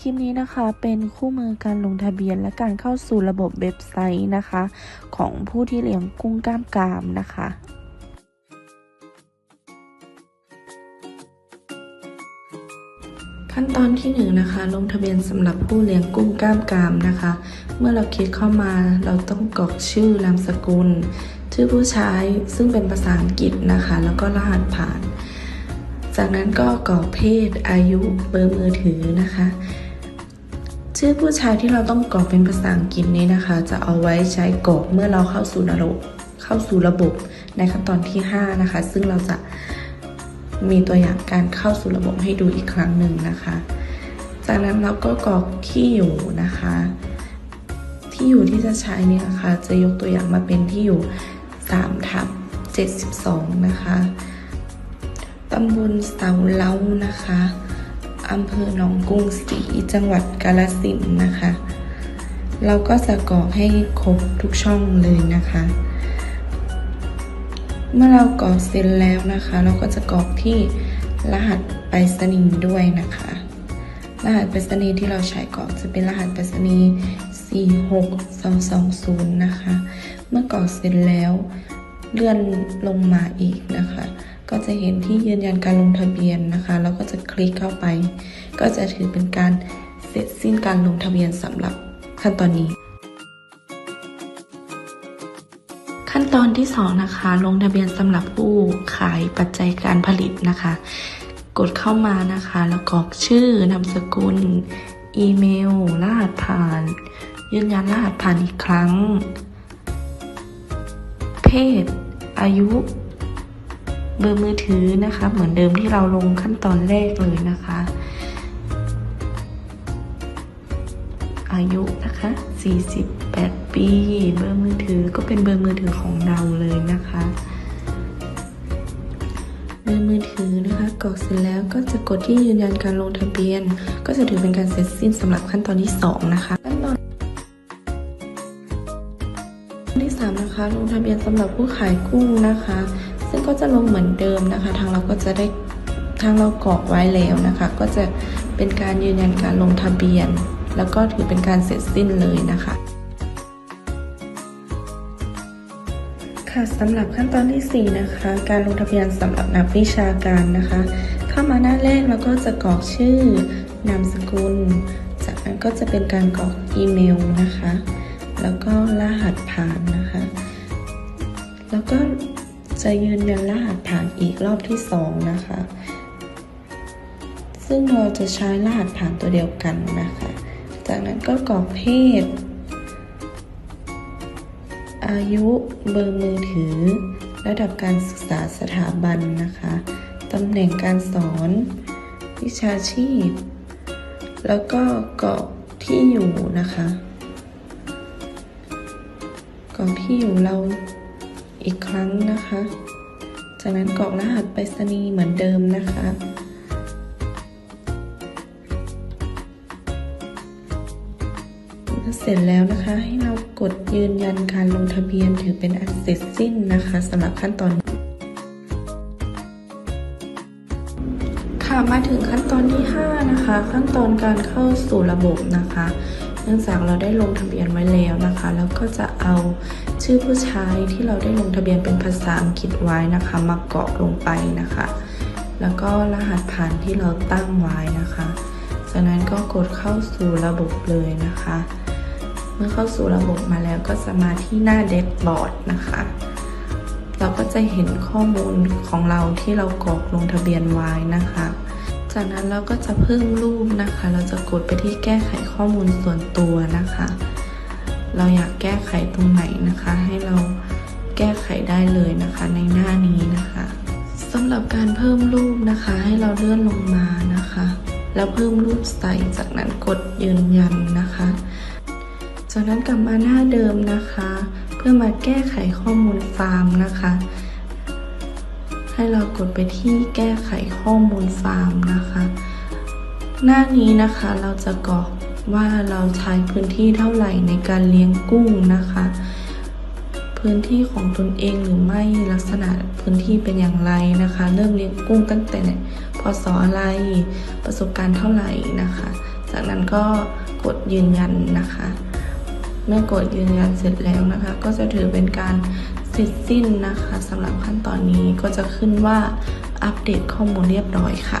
คลิปนี้นะคะเป็นคู่มือการลงทะเบียนและการเข้าสู่ระบบเว็บไซต์นะคะ ของผู้ที่เลี้ยงกุ้งกล้ามกรามนะคะขั้นตอนที่1นงนะคะ ลงทะเบียนสำหรับผู้เลี้ยงกุ้งกล้ามกรามนะคะ เมื่อเราคลิกเข้ามาเราต้องกรอกชื่อนามสกุล ชื่อผู้ใช้ซึ่งเป็นภาษาอังกฤษนะคะ แล้วก็รหัสผ่าน จากนั้นก็กรอกเพศอายุเบอร์มือถือนะคะ ชื่อผู้ชายที่เราต้องกรอกเป็นภาษาอังกฤษนี้นะคะ จะเอาไว้ใช้กรอกเมื่อเราเข้าสู่ระบบเข้าสู่ระบบในขั้นตอนที่ 5 นะคะ ซึ่งเราจะมีตัวอย่างการเข้าสู่ระบบให้ดูอีกครั้งหนึ่งนะคะ จากนั้นเราก็กรอกที่อยู่นะคะ ที่อยู่ที่จะใช้นี่นะคะ จะยกตัวอย่างมาเป็นที่อยู่3ทับ72 นะคะ ตำบลเสาเล้านะคะอำเภอหนองกรุงศรีจังหวัดกาฬสินธุ์นะคะ เราก็จะกรอกให้ครบทุกช่องเลยนะคะ เมื่อเรากรอกเสร็จแล้วนะคะ เราก็จะกรอกที่รหัสไปรษณีย์ด้วยนะคะ รหัสไปรษณีย์ที่เราใช้กรอกจะเป็นรหัสไปรษณีย์46220 นะคะ เมื่อกรอกเสร็จแล้วเลื่อนลงมาอีกนะคะ ก็จะเห็นที่ยืนยันการลงทะเบียนนะคะ แล้วก็จะคลิกเข้าไป ก็จะถือเป็นการเสร็จสิ้นการลงทะเบียนสำหรับขั้นตอนนี้ ขั้นตอนที่ 2 นะคะ ลงทะเบียนสำหรับผู้ขายปัจจัยการผลิตนะคะ กดเข้ามานะคะ แล้วกรอกชื่อนามสกุล อีเมล รหัสผ่าน ยืนยันรหัสผ่านอีกครั้ง เพศ อายุ เบอร์มือถือนะคะ เหมือนเดิมที่เราลงขั้นตอนแรกเลยนะคะ อายุนะคะ 48 ปี เบอร์มือถือก็เป็นเบอร์มือถือของเราเลยนะคะ เบอร์มือถือนะคะกรอกเสร็จแล้วก็จะกดที่ยืนยันการลงทะเบียน ก็จะถือเป็นการเสร็จสิ้นสำหรับขั้นตอนที่ 2 นะคะขั้นตอนที่3นะคะลงทะเบียนสำหรับผู้ขายกุ้งนะคะ ซึ่งก็จะลงเหมือนเดิมนะคะ ทางเราก็จะได้ทางเรากรอกไว้แล้วนะคะ ก็จะเป็นการยืนยันการลงทะเบียน แล้วก็ถือเป็นการเสร็จสิ้นเลยนะคะค่ะสำหรับขั้นตอนที่ 4 นะคะ การลงทะเบียนสำหรับนักวิชาการนะคะ เข้ามาหน้าแรกเราก็จะกรอกชื่อนามสกุล จากนั้นก็จะเป็นการกรอกอีเมลนะคะ แล้วก็รหัสผ่านนะคะ แล้วก็ จะยืนยันรหัสผ่านอีกรอบที่ 2 นะคะ ซึ่งเราจะใช้รหัสผ่านตัวเดียวกันนะคะ จากนั้นก็กรอกเพศ อายุเบอร์มือถือ ระดับการศึกษาสถาบันนะคะตำแหน่งการสอน วิชาชีพ แล้วก็กรอกที่อยู่นะคะกรอกที่อยู่เรา อีกครั้งนะคะ จากนั้นกรอกรหัสไปรษณีย์เหมือนเดิมนะคะเสร็จแล้วนะคะให้เรากดยืนยันการลงทะเบียนถือเป็นอันเสร็จสิ้นนะคะสำหรับขั้นตอน ค่ะมาถึงขั้นตอนที่ 5 นะคะ ขั้นตอนการเข้าสู่ระบบนะคะ เนื่องจากเราได้ลงทะเบียนไว้แล้วนะคะ แล้วก็จะเอาชื่อผู้ใช้ที่เราได้ลงทะเบียนเป็นภาษาอังกฤษไว้นะคะ มาเกรอกลงไปนะคะ แล้วก็รหัสผ่านที่เราตั้งไว้นะคะ จากนั้นก็กดเข้าสู่ระบบเลยนะคะ เมื่อเข้าสู่ระบบมาแล้วก็จะมาที่หน้าเดชบอร์ดนะคะ เราก็จะเห็นข้อมูลของเราที่เรากรอกลงทะเบียนไว้นะคะ จากนั้นเราก็จะเพิ่มรูปนะคะ เราจะกดไปที่แก้ไขข้อมูลส่วนตัวนะคะ เราอยากแก้ไขตรงไหนนะคะ ให้เราแก้ไขได้เลยนะคะ ในหน้านี้นะคะสำหรับการเพิ่มรูปนะคะ ให้เราเลื่อนลงมานะคะ แล้วเพิ่มรูปใส่จากนั้นกดยืนยันนะคะ จากนั้นกลับมาหน้าเดิมนะคะ เพื่อมาแก้ไขข้อมูลฟาร์มนะคะ ให้เรากดไปที่แก้ไขข้อมูลฟาร์มนะคะ หน้านี้นะคะเราจะกรอกว่าเราใช้พื้นที่เท่าไหร่ในการเลี้ยงกุ้งนะคะ พื้นที่ของตนเองหรือไม่ลักษณะพื้นที่เป็นอย่างไรนะคะ เริ่มเลี้ยงกุ้งตั้งแต่พศอะไรประสบการณ์เท่าไหร่นะคะ จากนั้นก็กดยืนยันนะคะ เมื่อกดยืนยันเสร็จแล้วนะคะ ก็จะถือเป็นการ เสร็จสิ้นนะคะสำหรับขั้นตอนนี้ก็จะขึ้นว่าอัปเดตข้อมูลเรียบร้อยค่ะ